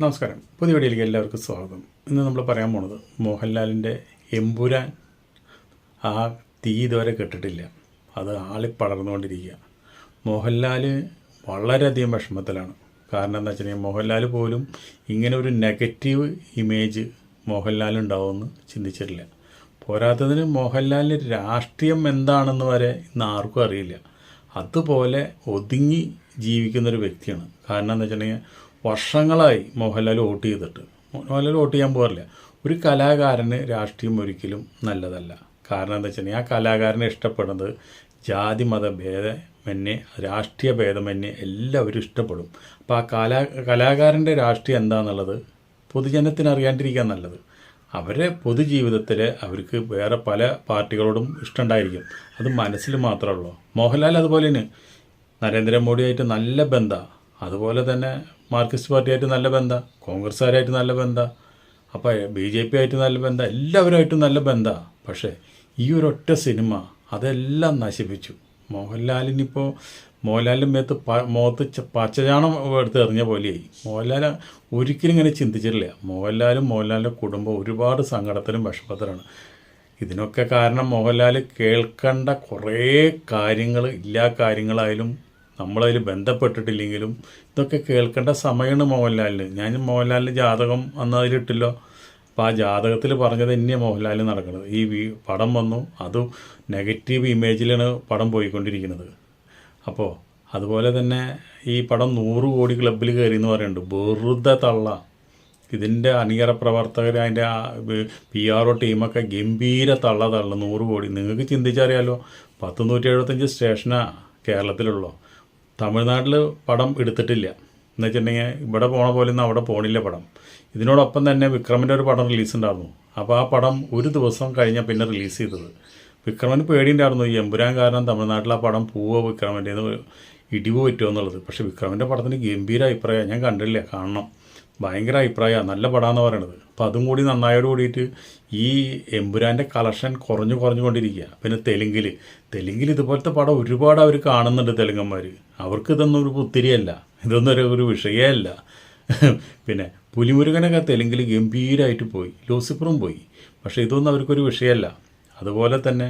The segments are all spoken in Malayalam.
നമസ്കാരം. പുതിയ വീഡിയോയിലേക്ക് എല്ലാവർക്കും സ്വാഗതം. ഇന്ന് നമ്മൾ പറയാൻ പോണത് മോഹൻലാലിന്റെ എമ്പുരാൻ ആ തീ ഇതുവരെ കെട്ടിട്ടില്ല. അത് ആളി പടർന്നുകൊണ്ടിരിക്കുക. മോഹൻലാൽ വളരെയധികം വിഷമത്തിലാണ്. കാരണം എന്താ വെച്ചിട്ടുണ്ടെങ്കിൽ മോഹൻലാൽ പോലും ഇങ്ങനെ ഒരു നെഗറ്റീവ് ഇമേജ് മോഹൻലാൽ ഉണ്ടാവുമെന്ന് ചിന്തിച്ചിട്ടില്ല. പോരാത്തതിന് മോഹൻലാലിന് രാഷ്ട്രീയം എന്താണെന്ന് വരെ ഇന്ന് ആർക്കും അറിയില്ല. അതുപോലെ ഒതുങ്ങി ജീവിക്കുന്നൊരു വ്യക്തിയാണ്. കാരണം എന്താ വെച്ചിട്ടുണ്ടെങ്കിൽ വർഷങ്ങളായി മോഹൻലാൽ വോട്ട് ചെയ്തിട്ട്. മോഹൻലാൽ വോട്ട് ചെയ്യാൻ പോകാറില്ല. ഒരു കലാകാരന് രാഷ്ട്രീയം ഒരിക്കലും നല്ലതല്ല. കാരണം എന്താ വെച്ചാൽ ആ കലാകാരനെ ഇഷ്ടപ്പെടുന്നത് ജാതി മത ഭേദമന്യേ രാഷ്ട്രീയ ഭേദമന്യേ എല്ലാവരും ഇഷ്ടപ്പെടും. അപ്പോൾ ആ കലാ കലാകാരന്റെ രാഷ്ട്രീയം എന്താണെന്നുള്ളത് പൊതുജനത്തിന് അറിയാണ്ടിരിക്കാൻ നല്ലത്. അവരെ പൊതുജീവിതത്തിൽ അവർക്ക് വേറെ പല പാർട്ടികളോടും ഇഷ്ടമുണ്ടായിരിക്കും. അത് മനസ്സിൽ മാത്രമേ ഉള്ളൂ. മോഹൻലാൽ അതുപോലെ തന്നെ. നരേന്ദ്രമോദിയായിട്ട് നല്ല ബന്ധമാണ് അതുപോലെ തന്നെ മാർക്സിസ്റ്റ് പാർട്ടിയായിട്ട് നല്ല ബന്ധം കോൺഗ്രസ്സുകാരായിട്ട് നല്ല ബന്ധം അപ്പോൾ ബി ജെ പി ആയിട്ട് നല്ല ബന്ധം എല്ലാവരുമായിട്ടും നല്ല ബന്ധമാണ് പക്ഷേ ഈ ഒരൊറ്റ സിനിമ അതെല്ലാം നശിപ്പിച്ചു. മോഹൻലാലിനിപ്പോൾ മോഹൻലാലിന്റെ മേത്ത് പ മുഖത്ത് പച്ചചാണം എടുത്ത് എറിഞ്ഞ പോലെയായി. മോഹൻലാൽ ഒരിക്കലും ഇങ്ങനെ ചിന്തിച്ചിട്ടില്ല. മോഹൻലാലും മോഹൻലാലിന്റെ കുടുംബം ഒരുപാട് സങ്കടത്തിലും വിഷമത്തിലാണ്. ഇതിനൊക്കെ കാരണം മോഹൻലാൽ കേൾക്കേണ്ട കുറേ കാര്യങ്ങൾ എല്ലാ കാര്യങ്ങളായാലും നമ്മളതിൽ ബന്ധപ്പെട്ടിട്ടില്ലെങ്കിലും ഇതൊക്കെ കേൾക്കേണ്ട സമയമാണ് മോഹൻലാലിന്. ഞാൻ മോഹൻലാലിന്റെ ജാതകം അന്ന് അതിലിട്ടില്ലോ. അപ്പോൾ ആ ജാതകത്തിൽ പറഞ്ഞത് തന്നെയാണ് മോഹൻലാലിന് നടക്കുന്നത്. ഈ പടം വന്നു. അതും നെഗറ്റീവ് ഇമേജിലാണ് പടം പോയിക്കൊണ്ടിരിക്കുന്നത്. അപ്പോൾ അതുപോലെ തന്നെ ഈ പടം നൂറ് കോടി ക്ലബിൽ കയറി എന്ന് പറയുന്നുണ്ട്. വെറുതെ തള്ള. ഇതിന്റെ അണിയറ പ്രവർത്തകർ അതിന്റെ പി ആർ ഒ ടീമൊക്കെ ഗംഭീര തള്ള തള്ള നൂറ് കോടി. നിങ്ങൾക്ക് ചിന്തിച്ചറിയാലോ? പത്ത് നൂറ്റി എഴുപത്തഞ്ച് സ്റ്റേഷനാണ് കേരളത്തിലുള്ളൂ. തമിഴ്നാട്ടിൽ പടം എടുത്തിട്ടില്ല. എന്ന് വെച്ചിട്ടുണ്ടെങ്കിൽ ഇവിടെ പോണ പോലെ ഒന്നും അവിടെ പോണില്ല പടം. ഇതിനോടൊപ്പം തന്നെ വിക്രമിന്റെ ഒരു പടം റിലീസ് ഉണ്ടായിരുന്നു അപ്പോൾ ആ പടം ഒരു ദിവസം കഴിഞ്ഞാൽ പിന്നെ റിലീസ് ചെയ്തത്. വിക്രമന് പേടിയുണ്ടായിരുന്നു ഈ എമ്പുരാൻ കാരണം തമിഴ്നാട്ടിൽ ആ പടം പോവോ വിക്രമന്റെ ഇടിവ് പറ്റുമോ എന്നുള്ളത്? പക്ഷേ വിക്രമിന്റെ പടത്തിന് ഗംഭീര അഭിപ്രായം ഞാൻ കണ്ടില്ല കാണണം ഭയങ്കര അഭിപ്രായമാണ് നല്ല പടമാണെന്ന് പറയണത്. അപ്പോൾ അതും കൂടി നന്നായോട് കൂടിയിട്ട് ഈ എമ്പുരാന്റെ കളക്ഷൻ കുറഞ്ഞു കുറഞ്ഞുകൊണ്ടിരിക്കുക പിന്നെ തെലുങ്കിൽ തെലുങ്കിൽ ഇതുപോലത്തെ പടം ഒരുപാട് അവർ കാണുന്നുണ്ട് തെലുങ്കന്മാർ അവർക്ക് ഇതൊന്നും ഒരു പുത്തിരിയല്ല. ഇതൊന്നും ഒരു ഒരു വിഷയമല്ല പിന്നെ പുലിമുരുകനൊക്കെ തെലുങ്കിൽ ഗംഭീരമായിട്ട് പോയി. ലൂസിഫറും പോയി. പക്ഷേ ഇതൊന്നും അവർക്കൊരു വിഷയമല്ല അതുപോലെ തന്നെ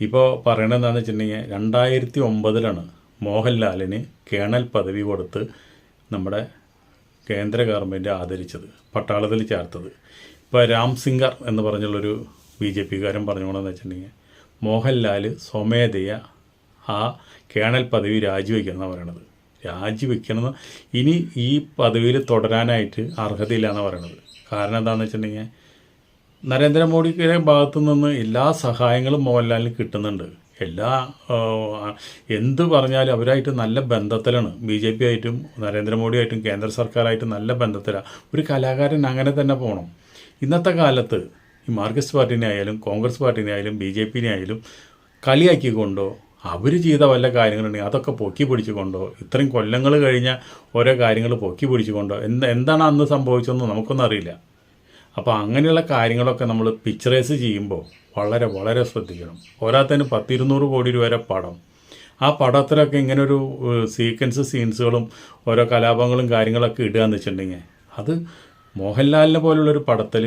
ഇപ്പോൾ പറയണത് എന്താണെന്ന് വെച്ചിട്ടുണ്ടെങ്കിൽ രണ്ടായിരത്തി ഒമ്പതിലാണ് മോഹൻലാലിന് കേണൽ പദവി കൊടുത്ത് നമ്മുടെ കേന്ദ്ര ഗവൺമെന്റ് ആദരിച്ചത് പട്ടാളത്തിൽ ചേർത്തത്. ഇപ്പോൾ രാം സിംഗർ എന്ന് പറഞ്ഞുള്ളൊരു ബി ജെ പിക്കാരൻ പറഞ്ഞോളെന്ന് വെച്ചിട്ടുണ്ടെങ്കിൽ മോഹൻലാൽ സ്വമേധയ ആ കേണൽ പദവി രാജിവെക്കണം എന്നാണ് പറയണത്. രാജിവെക്കണമെന്ന് ഇനി ഈ പദവിയിൽ തുടരാനായിട്ട് അർഹതയില്ല എന്ന് പറയണത്. കാരണം എന്താണെന്ന് വെച്ചിട്ടുണ്ടെങ്കിൽ നരേന്ദ്രമോദിയുടെ ഭാഗത്തു നിന്ന് എല്ലാ സഹായങ്ങളും മോഹൻലാലിന് കിട്ടുന്നുണ്ട്. എല്ലാ എന്ത് പറഞ്ഞാലും അവരായിട്ട് നല്ല ബന്ധത്തിലാണ്. ബി ജെ പി ആയിട്ടും നരേന്ദ്രമോദിയായിട്ടും കേന്ദ്ര സർക്കാരായിട്ടും നല്ല ബന്ധത്തിലാണ് ഒരു കലാകാരൻ അങ്ങനെ തന്നെ പോകണം ഇന്നത്തെ കാലത്ത് ഈ മാർക്സിസ്റ്റ് പാർട്ടിനെ ആയാലും കോൺഗ്രസ് പാർട്ടിനെ ആയാലും ബി ജെ പിനെ ആയാലും കളിയാക്കിക്കൊണ്ടോ അവർ ചെയ്ത വല്ല കാര്യങ്ങളുണ്ടെങ്കിൽ അതൊക്കെ പൊക്കി പിടിച്ചുകൊണ്ടോ ഇത്രയും കൊല്ലങ്ങൾ കഴിഞ്ഞ ഓരോ കാര്യങ്ങൾ പൊക്കി പിടിച്ചുകൊണ്ടോ എന്ത് എന്താണ് അന്ന് സംഭവിച്ചതെന്ന് നമുക്കൊന്നും അറിയില്ല. അപ്പോൾ അങ്ങനെയുള്ള കാര്യങ്ങളൊക്കെ നമ്മൾ പിക്ചറൈസ് ചെയ്യുമ്പോൾ വളരെ വളരെ ശ്രദ്ധിക്കണം. പോരാത്തതിന് പത്തിരുന്നൂറ് കോടി രൂപ വരെ പടം. ആ പടത്തിലൊക്കെ ഇങ്ങനെ ഒരു സീക്വൻസ് സീൻസുകളും ഓരോ കലാപങ്ങളും കാര്യങ്ങളൊക്കെ ഇടുക എന്ന് വെച്ചിട്ടുണ്ടെങ്കിൽ അത് മോഹൻലാലിനെ പോലുള്ളൊരു പടത്തിൽ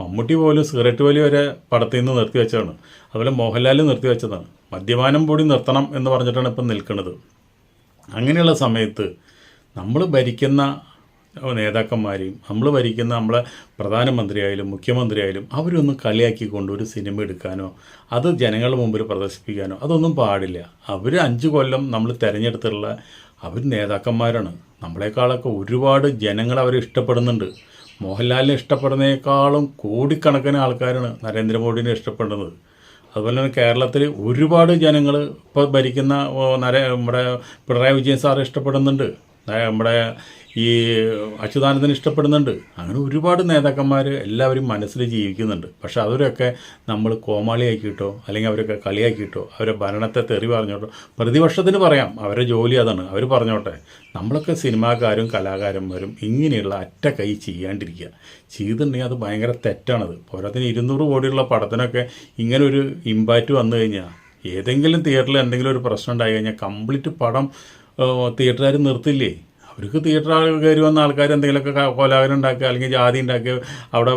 മമ്മൂട്ടി പോലും സിഗരറ്റ് വലി വരെ പടത്തിൽ നിന്ന് നിർത്തി വെച്ചതാണ്. അതുപോലെ മോഹൻലാൽ നിർത്തി വെച്ചതാണ്. മദ്യപാനം കൂടി നിർത്തണം എന്ന് പറഞ്ഞിട്ടാണ് ഇപ്പം നിൽക്കുന്നത്. അങ്ങനെയുള്ള സമയത്ത് നമ്മൾ ഭരിക്കുന്ന നേതാക്കന്മാരെയും. നമ്മൾ ഭരിക്കുന്ന നമ്മളെ പ്രധാനമന്ത്രിയായാലും മുഖ്യമന്ത്രിയായാലും അവരൊന്നും കളിയാക്കിക്കൊണ്ട് ഒരു സിനിമ എടുക്കാനോ അത് ജനങ്ങളുടെ മുമ്പിൽ പ്രദർശിപ്പിക്കാനോ അതൊന്നും പാടില്ല. അവർ അഞ്ച് കൊല്ലം നമ്മൾ തിരഞ്ഞെടുത്തുള്ള അവർ നേതാക്കന്മാരാണ്. നമ്മളെക്കാളൊക്കെ ഒരുപാട് ജനങ്ങൾ അവരെ ഇഷ്ടപ്പെടുന്നുണ്ട്. മോഹൻലാലിനെ ഇഷ്ടപ്പെടുന്നതിനേക്കാളും കോടിക്കണക്കിന് ആൾക്കാരാണ് നരേന്ദ്രമോദിനെ ഇഷ്ടപ്പെടുന്നത്. അതുപോലെ തന്നെ കേരളത്തിൽ ഒരുപാട് ജനങ്ങൾ ഇപ്പോൾ ഭരിക്കുന്ന നര നമ്മുടെ പിണറായി വിജയൻ സാർ ഇഷ്ടപ്പെടുന്നുണ്ട്. നമ്മുടെ ഈ അച്യുതാനന്ദൻ ഇഷ്ടപ്പെടുന്നുണ്ട്. അങ്ങനെ ഒരുപാട് നേതാക്കന്മാർ എല്ലാവരും മനസ്സിൽ ജീവിക്കുന്നുണ്ട്. പക്ഷെ അവരൊക്കെ നമ്മൾ കോമാളിയാക്കിയിട്ടോ അല്ലെങ്കിൽ അവരൊക്കെ കളിയാക്കിയിട്ടോ അവരെ ഭരണത്തെ തെറി പറഞ്ഞോട്ടോ പ്രതിപക്ഷത്തിന് പറയാം അവരുടെ ജോലി അതാണ്. അവർ പറഞ്ഞോട്ടെ നമ്മളൊക്കെ സിനിമാക്കാരും കലാകാരന്മാരും ഇങ്ങനെയുള്ള അറ്റ കൈ ചെയ്യാണ്ടിരിക്കുക. ചെയ്തിട്ടുണ്ടെങ്കിൽ അത് ഭയങ്കര തെറ്റാണത്. പോരാത്തിന് ഇരുന്നൂറ് കോടിയുള്ള പടത്തിനൊക്കെ ഇങ്ങനെ ഒരു ഇമ്പാക്റ്റ് വന്നു കഴിഞ്ഞാൽ ഏതെങ്കിലും തിയേറ്ററിൽ എന്തെങ്കിലും ഒരു പ്രശ്നം ഉണ്ടായി കഴിഞ്ഞാൽ കംപ്ലീറ്റ് പടം തിയേറ്ററുകാർ നിർത്തില്ലേ? അവർക്ക് തിയേറ്റർ കയറി വന്ന ആൾക്കാർ എന്തെങ്കിലുമൊക്കെ കോലാഹലം ഉണ്ടാക്കുക അല്ലെങ്കിൽ ജാതി ഉണ്ടാക്കുക അവിടെ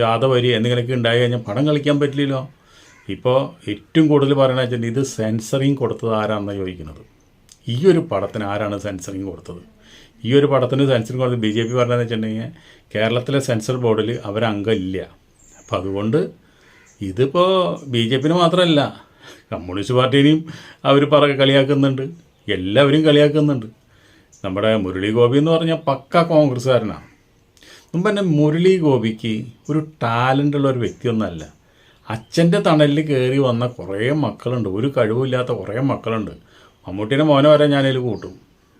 ജാഥ വരി എന്തെങ്കിലുമൊക്കെ ഉണ്ടായി കഴിഞ്ഞാൽ പടം കളിക്കാൻ പറ്റില്ലല്ലോ. ഇപ്പോൾ ഏറ്റവും കൂടുതൽ പറയണ വെച്ചാൽ ഇത് സെൻസറിങ് കൊടുത്തത് ആരാണെന്ന് ചോദിക്കുന്നത്? ഈ ഒരു പടത്തിന് ആരാണ് സെൻസറിങ് കൊടുത്തത്? ഈ ഒരു പടത്തിന് സെൻസറിങ് കൊടുത്തത് ബി ജെ പി പറഞ്ഞതെന്ന് വെച്ചിട്ടുണ്ടെങ്കിൽ കേരളത്തിലെ സെൻസർ ബോർഡിൽ അവരംഗമില്ല അപ്പം അതുകൊണ്ട് ഇതിപ്പോൾ ബി ജെ പിന് മാത്രമല്ല കമ്മ്യൂണിസ്റ്റ് പാർട്ടീനെയും അവർ പറ കളിയാക്കുന്നുണ്ട്. എല്ലാവരും കളിയാക്കുന്നുണ്ട്. നമ്മുടെ മുരളി ഗോപി എന്ന് പറഞ്ഞാൽ പക്ക കോൺഗ്രസ്സുകാരനാണ് മുമ്പ് തന്നെ മുരളി ഗോപിക്ക് ഒരു ടാലന്റ് ഉള്ള ഒരു വ്യക്തിയൊന്നുമല്ല അച്ഛന്റെ തണലിൽ കയറി വന്ന കുറേ മക്കളുണ്ട്. ഒരു കഴിവില്ലാത്ത കുറേ മക്കളുണ്ട്. മമ്മൂട്ടിയുടെ മോനെ വരെ ഞാനതിൽ കൂട്ടും.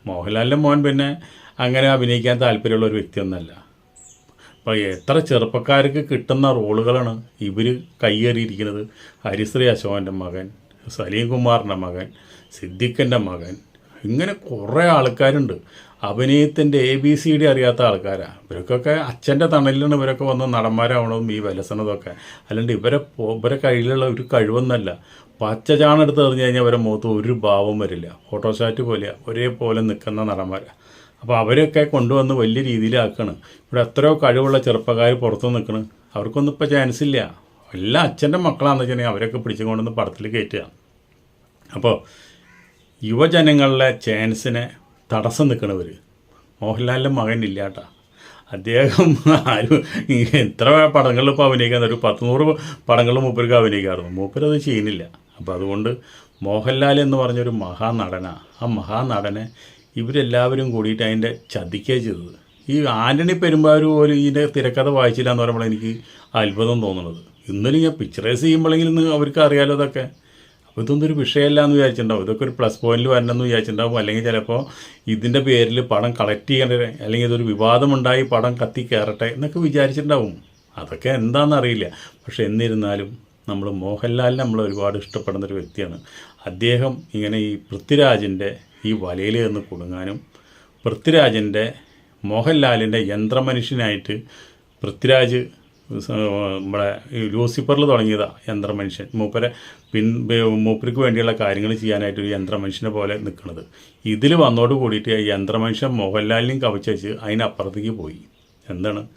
മോഹൻലാലിന്റെ മോൻ പിന്നെ അങ്ങനെ അഭിനയിക്കാൻ താല്പര്യമുള്ള ഒരു വ്യക്തിയൊന്നുമല്ല അപ്പോൾ എത്ര ചെറുപ്പക്കാർക്ക് കിട്ടുന്ന റോളുകളാണ് ഇവർ കയ്യേറിയിരിക്കുന്നത് ഹരിശ്രീ അശോകന്റെ മകൻ സലീം കുമാറിന്റെ മകൻ സിദ്ദിഖിന്റെ മകൻ ഇങ്ങനെ കുറേ ആൾക്കാരുണ്ട്. അഭിനയത്തിന്റെ എ ബി സി ഡി അറിയാത്ത ആൾക്കാരാണ് ഇവർക്കൊക്കെ അച്ഛന്റെ തണലിലാണ് ഇവരൊക്കെ വന്ന് നടന്മാരാവണതും ഈ വിലസണതൊക്കെ അല്ലാണ്ട് ഇവരെ ഇവരെ കയ്യിലുള്ള ഒരു കഴിവൊന്നല്ല. പച്ച ചാണം എടുത്ത് എറിഞ്ഞു കഴിഞ്ഞാൽ ഇവരെ മുഖത്ത് ഒരു ഭാവം വരില്ല. ഫോട്ടോഷാറ്റ് പോലെ ഒരേപോലെ നിൽക്കുന്ന നടന്മാരാണ് അപ്പോൾ അവരൊക്കെ കൊണ്ടുവന്ന് വലിയ രീതിയിലാക്കണം. ഇവിടെ എത്രയോ കഴിവുള്ള ചെറുപ്പക്കാർ പുറത്ത് നിൽക്കണം. അവർക്കൊന്നും ഇപ്പോൾ ചാൻസ് ഇല്ല. എല്ലാം അച്ഛന്റെ മക്കളാണെന്ന് വെച്ചിട്ടുണ്ടെങ്കിൽ അവരൊക്കെ പിടിച്ചുകൊണ്ടുവന്ന് പടത്തിൽ കയറ്റുക. അപ്പോൾ യുവജനങ്ങളിലെ ചാൻസിനെ തടസ്സം നിൽക്കണവർ മോഹൻലാലിന്റെ മകൻ കേട്ടോ അദ്ദേഹം ആരും എത്ര പടങ്ങളിൽ ഇപ്പോൾ അഭിനയിക്കാൻ ഒരു പത്ത് നൂറ് പടങ്ങളിൽ മൂപ്പർക്ക് അഭിനയിക്കാറുണ്ട് മൂപ്പരത് ചെയ്യുന്നില്ല. അപ്പോൾ അതുകൊണ്ട് മോഹൻലാൽ എന്ന് പറഞ്ഞൊരു മഹാനടനാണ് ആ മഹാനടനെ ഇവരെല്ലാവരും കൂടിയിട്ട് അതിന്റെ ചതിക്കുകയാണ് ചെയ്തത്. ഈ ആന്റണി പെരുമ്പാവൂർ പോലും ഇതിന്റെ തിരക്കഥ വായിച്ചില്ല എന്ന് പറയുമ്പോൾ എനിക്ക് അത്ഭുതം തോന്നുന്നത്. ഇന്നലെ ഞാൻ പിക്ചറൈസ് ചെയ്യുമ്പോഴെങ്കിലും അവർക്ക് അറിയാലോ അതൊക്കെ അപ്പോൾ ഇതൊന്നും ഒരു വിഷയമല്ല എന്ന് വിചാരിച്ചിട്ടുണ്ടാവും. ഇതൊക്കെ ഒരു പ്ലസ് പോയിന്റിൽ വരണമെന്ന് വിചാരിച്ചിട്ടുണ്ടാവും. അല്ലെങ്കിൽ ചിലപ്പോൾ ഇതിന്റെ പേരിൽ പടം കളക്ട് ചെയ്യേണ്ടത് അല്ലെങ്കിൽ ഇതൊരു വിവാദമുണ്ടായി പടം കത്തി കയറട്ടെ എന്നൊക്കെ വിചാരിച്ചിട്ടുണ്ടാവും. അതൊക്കെ എന്താണെന്നറിയില്ല പക്ഷെ എന്നിരുന്നാലും നമ്മൾ മോഹൻലാലിനെ നമ്മൾ ഒരുപാട് ഇഷ്ടപ്പെടുന്ന ഒരു വ്യക്തിയാണ്. അദ്ദേഹം ഇങ്ങനെ ഈ പൃഥ്വിരാജിന്റെ ഈ വലയിൽ നിന്ന് കുടുങ്ങാനും പൃഥ്വിരാജിന്റെ മോഹൻലാലിന്റെ യന്ത്രമനുഷ്യനായിട്ട് പൃഥ്വിരാജ് നമ്മുടെ ലൂസിഫറിൽ തുടങ്ങിയതാണ് യന്ത്രമനുഷ്യൻ. മൂപ്പരെ പിൻ മൂപ്പർക്ക് വേണ്ടിയുള്ള കാര്യങ്ങൾ ചെയ്യാനായിട്ട് ഒരു യന്ത്രമനുഷ്യനെ പോലെ നിൽക്കുന്നത് ഇതിൽ വന്നോട് കൂടിയിട്ട് യന്ത്രമനുഷ്യൻ മോഹൻലാലിനെയും കവച്ചു അതിനപ്പുറത്തേക്ക് പോയി. എന്താണ്?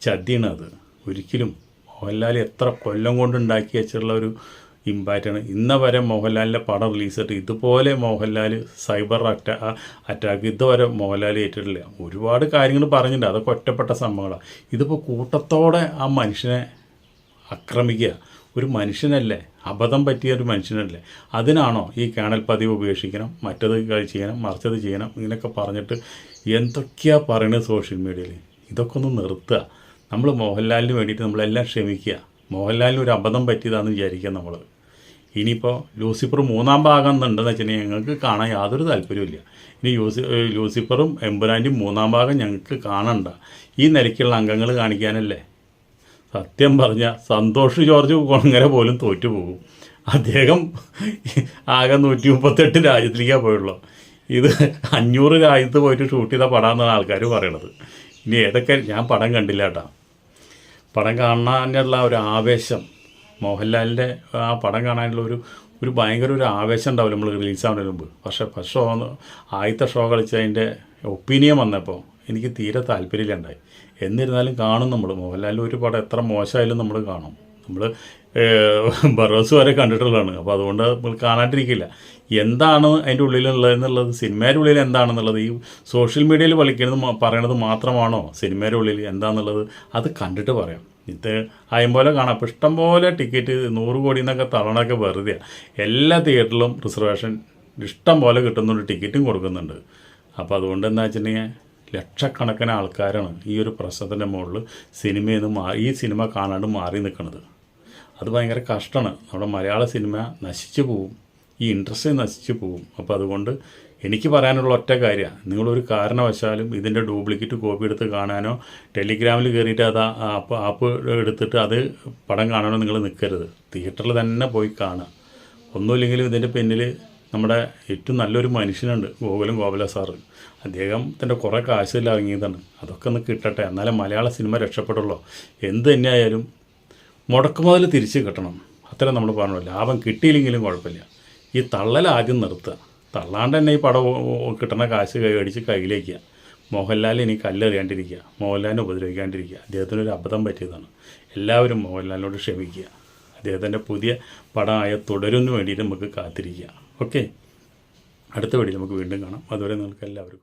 ചതിയാണ് അത്. ഒരിക്കലും മോഹൻലാൽ എത്ര കൊല്ലം കൊണ്ട് ഉണ്ടാക്കി വെച്ചിട്ടുള്ള ഒരു ഇമ്പാക്റ്റാണ്. ഇന്ന വരെ മോഹൻലാലിന്റെ പടം റിലീസ് ചെയ്തിട്ട് ഇതുപോലെ മോഹൻലാൽ സൈബർ അറ്റാ അറ്റാക്ക് ഇതുവരെ മോഹൻലാൽ ഏറ്റിട്ടില്ല. ഒരുപാട് കാര്യങ്ങൾ പറഞ്ഞിട്ടുണ്ട്. അതൊക്കെ ഒറ്റപ്പെട്ട സംഭവങ്ങളാണ് ഇതിപ്പോൾ കൂട്ടത്തോടെ ആ മനുഷ്യനെ ആക്രമിക്കുക. ഒരു മനുഷ്യനല്ലേ? അബദ്ധം പറ്റിയ ഒരു മനുഷ്യനല്ലേ? അതിനാണോ ഈ കേണൽ പതിവ് ഉപേക്ഷിക്കണം? മറ്റത് ചെയ്യണം? മറിച്ചത് ചെയ്യണം? ഇങ്ങനെയൊക്കെ പറഞ്ഞിട്ട് എന്തൊക്കെയാണ് പറയുന്നത് സോഷ്യൽ മീഡിയയിൽ? ഇതൊക്കെ ഒന്ന് നിർത്തുക. നമ്മൾ മോഹൻലാലിന് വേണ്ടിയിട്ട് നമ്മളെല്ലാം ക്ഷമിക്കുക. മോഹൻലാലിന് ഒരു അബദ്ധം പറ്റിയതാണെന്ന് വിചാരിക്കുക നമ്മൾ ഇനിയിപ്പോൾ ലൂസിഫർ മൂന്നാം ഭാഗം എന്നുണ്ടെന്ന് വെച്ചിട്ടുണ്ടെങ്കിൽ ഞങ്ങൾക്ക് കാണാൻ യാതൊരു താല്പര്യമില്ല ഇനി യൂസി ലൂസിഫറും എമ്പുരാന്റെയും മൂന്നാം ഭാഗം ഞങ്ങൾക്ക് കാണണ്ട. ഈ നിലയ്ക്കുള്ള അംഗങ്ങൾ കാണിക്കാനല്ലേ? സത്യം പറഞ്ഞാൽ സന്തോഷ് ജോർജ് കൊണങ്ങര പോലും തോറ്റുപോകും അദ്ദേഹം ആകെ നൂറ്റി മുപ്പത്തെട്ട് രാജ്യത്തിലേക്കാണ് പോയുള്ളൂ. ഇത് അഞ്ഞൂറ് രാജ്യത്ത് പോയിട്ട് ഷൂട്ട് ചെയ്ത പടമെന്നാണ് ആൾക്കാർ പറയണത്. ഇനി ഏതൊക്കെ ഞാൻ പടം കണ്ടില്ല കേട്ടോ. പടം കാണാനുള്ള ഒരു ആവേശം. മോഹൻലാലിന്റെ ആ പടം കാണാനുള്ള ഒരു ഒരു ഭയങ്കര ഒരു ആവേശം ഉണ്ടാവില്ല നമ്മൾ റിലീസ് ആവുന്നതിന് മുമ്പ്. പക്ഷേ ഫസ്റ്റ് ഷോ ആദ്യത്തെ ഷോ കളിച്ച് അതിന്റെ ഒപ്പീനിയൻ വന്നപ്പോൾ എനിക്ക് തീരെ താല്പര്യമില്ല ഉണ്ടായി. എന്നിരുന്നാലും കാണും നമ്മൾ മോഹൻലാലിന്റെ ഒരു പടം എത്ര മോശമായാലും നമ്മൾ കാണും. നമ്മൾ ബറോസ് വരെ കണ്ടിട്ടുള്ളതാണ്. അപ്പോൾ അതുകൊണ്ട് നമ്മൾ കാണാണ്ടിരിക്കില്ല. എന്താണ് അതിന്റെ ഉള്ളിലുള്ളത് എന്നുള്ളത് സിനിമയുടെ ഉള്ളിൽ എന്താണെന്നുള്ളത് ഈ സോഷ്യൽ മീഡിയയിൽ വിളിക്കുന്നത് പറയണത് മാത്രമാണോ? സിനിമയുടെ ഉള്ളിൽ എന്താണെന്നുള്ളത് അത് കണ്ടിട്ട് പറയാം. ഇത് ആയം പോലെ കാണാം. അപ്പോൾ ഇഷ്ടംപോലെ ടിക്കറ്റ് നൂറ് കോടി എന്നൊക്കെ തള്ളണൊക്കെ വെറുതെ എല്ലാ തിയേറ്ററിലും റിസർവേഷൻ ഇഷ്ടം പോലെ കിട്ടുന്നുണ്ട് ടിക്കറ്റും കൊടുക്കുന്നുണ്ട്. അപ്പോൾ അതുകൊണ്ട് എന്താ വെച്ചിട്ടുണ്ടെങ്കിൽ ലക്ഷക്കണക്കിന് ആൾക്കാരാണ് ഈ ഒരു പ്രശ്നത്തിന്റെ മുകളിൽ സിനിമയിൽ നിന്ന് മാറി ഈ സിനിമ കാണാണ്ട് മാറി നിൽക്കുന്നത് അത് ഭയങ്കര കഷ്ടമാണ്. നമ്മുടെ മലയാള സിനിമ നശിച്ചു പോവും. ഈ ഇൻട്രസ്റ്റ് നശിച്ചു പോവും. അപ്പോൾ അതുകൊണ്ട് എനിക്ക് പറയാനുള്ള ഒറ്റ കാര്യമാണ് നിങ്ങളൊരു കാരണവശാലും ഇതിന്റെ ഡ്യൂപ്ലിക്കേറ്റ് കോപ്പി എടുത്ത് കാണാനോ ടെലിഗ്രാമിൽ കയറിയിട്ട് അത് ആപ്പ് ആപ്പ് എടുത്തിട്ട് അത് പടം കാണാനോ നിങ്ങൾ നിൽക്കരുത് തിയേറ്ററിൽ തന്നെ പോയി കാണുക. ഒന്നുമില്ലെങ്കിലും ഇതിന്റെ പിന്നിൽ നമ്മുടെ ഏറ്റവും നല്ലൊരു മനുഷ്യനുണ്ട് ഗോകുലം ഗോപല സാറ് അദ്ദേഹത്തിന്റെ കുറേ കാശെല്ലാം ഇറങ്ങിയതാണ്. അതൊക്കെ ഒന്ന് കിട്ടട്ടെ എന്നാലേ മലയാള സിനിമ രക്ഷപ്പെടുള്ളൂ. എന്ത് തന്നെയായാലും മുടക്കുമുതൽ തിരിച്ച് കിട്ടണം. അത്രയും നമ്മൾ പറഞ്ഞു ലാഭം കിട്ടിയില്ലെങ്കിലും കുഴപ്പമില്ല. ഈ തള്ളൽ ആദ്യം നിർത്തുക. തള്ളാണ്ട് തന്നെ ഈ പടം കിട്ടുന്ന കാശ് കൈ അടിച്ച് കയ്യിലേക്ക്. മോഹൻലാൽ ഇനി കല്ലെറിയാണ്ടിരിക്കുക. മോഹൻലാലിനെ ഉപദ്രവിക്കാണ്ടിരിക്കുക. അദ്ദേഹത്തിന് ഒരു അബദ്ധം പറ്റിയതാണ്. എല്ലാവരും മോഹൻലാലിനോട് ക്ഷമിക്കുക. അദ്ദേഹത്തിന്റെ പുതിയ പടമായ തുടരുന്നു വേണ്ടിയിട്ട് നമുക്ക് കാത്തിരിക്കുക. ഓക്കെ? അടുത്ത വീഡിയോ നമുക്ക് വീണ്ടും കാണാം. അതുവരെ നിങ്ങൾക്ക് എല്ലാവർക്കും